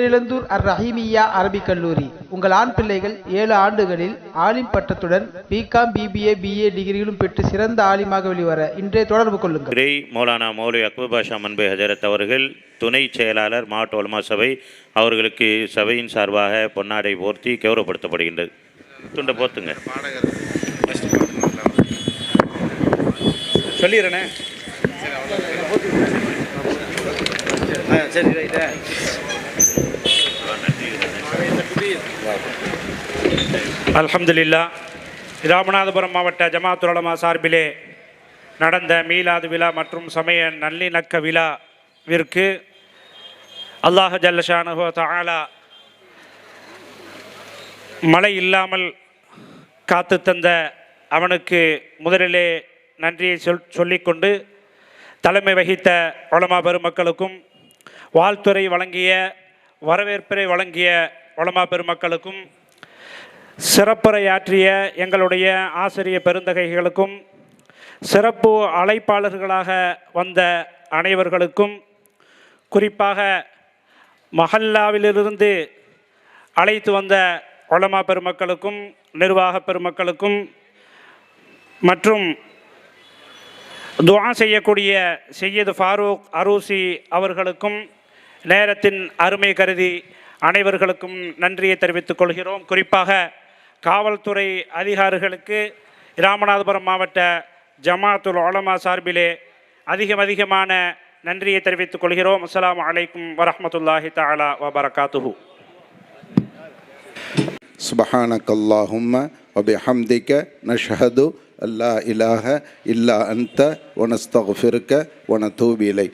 பேரிழந்தூர் அர் ரஹீமியா அரபிக் கல்லூரி. உங்கள் ஆண் பிள்ளைகள் ஏழு ஆண்டுகளில் ஆலிம் பட்டத்துடன் பிகாம் பிபிஏ பிஏ டிகிரிகளும் பெற்று சிறந்த ஆலிமாக வெளிவர இன்றைய தொடர்பு கொள்ளுங்கள். கிரே மௌலானா மௌலி அக்பர் பாஷா மன்பே ஹஜரத் அவர்கள் துணை செயலாளர் மாவட்ட உலமா சபை அவர்களுக்கு சபையின் சார்பாக பொன்னாடை போர்த்தி கௌரவப்படுத்தப்படுகின்றது. துண்டை போத்துங்க. சொல்லிடுறேனே. சரி ரைட்டு. அலமதுல்லா ராமநாதபுரம் மாவட்ட ஜமாத்துலமா சார்பிலே நடந்த மீலாது விழா மற்றும் சமய நல்லிணக்க விழாவிற்கு அல்லாஹ் ஜல்லஷானுஹோ தாலா மழை இல்லாமல் காத்து தந்த அவனுக்கு முதலிலே நன்றியை சொல் சொல்லிக்கொண்டு தலைமை வகித்த உலமா பெருமக்களுக்கும் வாழ்த்துறை வழங்கிய வரவேற்பை வழங்கிய உலமா பெருமக்களுக்கும் சிறப்புரையாற்றிய எங்களுடைய ஆசிரிய பெருந்தகைகளுக்கும் சிறப்பு அழைப்பாளர்களாக வந்த அனைவர்களுக்கும் குறிப்பாக மஹல்லாவிலிருந்து அழைத்து வந்த உலமா பெருமக்களுக்கும் நிர்வாக பெருமக்களுக்கும் மற்றும் துவா செய்யக்கூடிய செய்யது ஃபாரூக் அரூசி அவர்களுக்கும் நேரத்தின் அருமை கருதி அனைவர்களுக்கும் நன்றியை தெரிவித்துக் கொள்கிறோம். குறிப்பாக காவல்துறை அதிகாரிகளுக்கு ராமநாதபுரம் மாவட்ட ஜமாத்துல் உலமா சார்பிலே அதிகம் அதிகமான நன்றியை தெரிவித்துக் கொள்கிறோம் அஸ்ஸலாமு அலைக்கும் வரஹ்மத்துல்லாஹி தஆலா வபரகாத்துஹு سبحانك اللهم وبحمدك نشهد أن لا إله إلا أنت ونستغفرك ونتوب إليك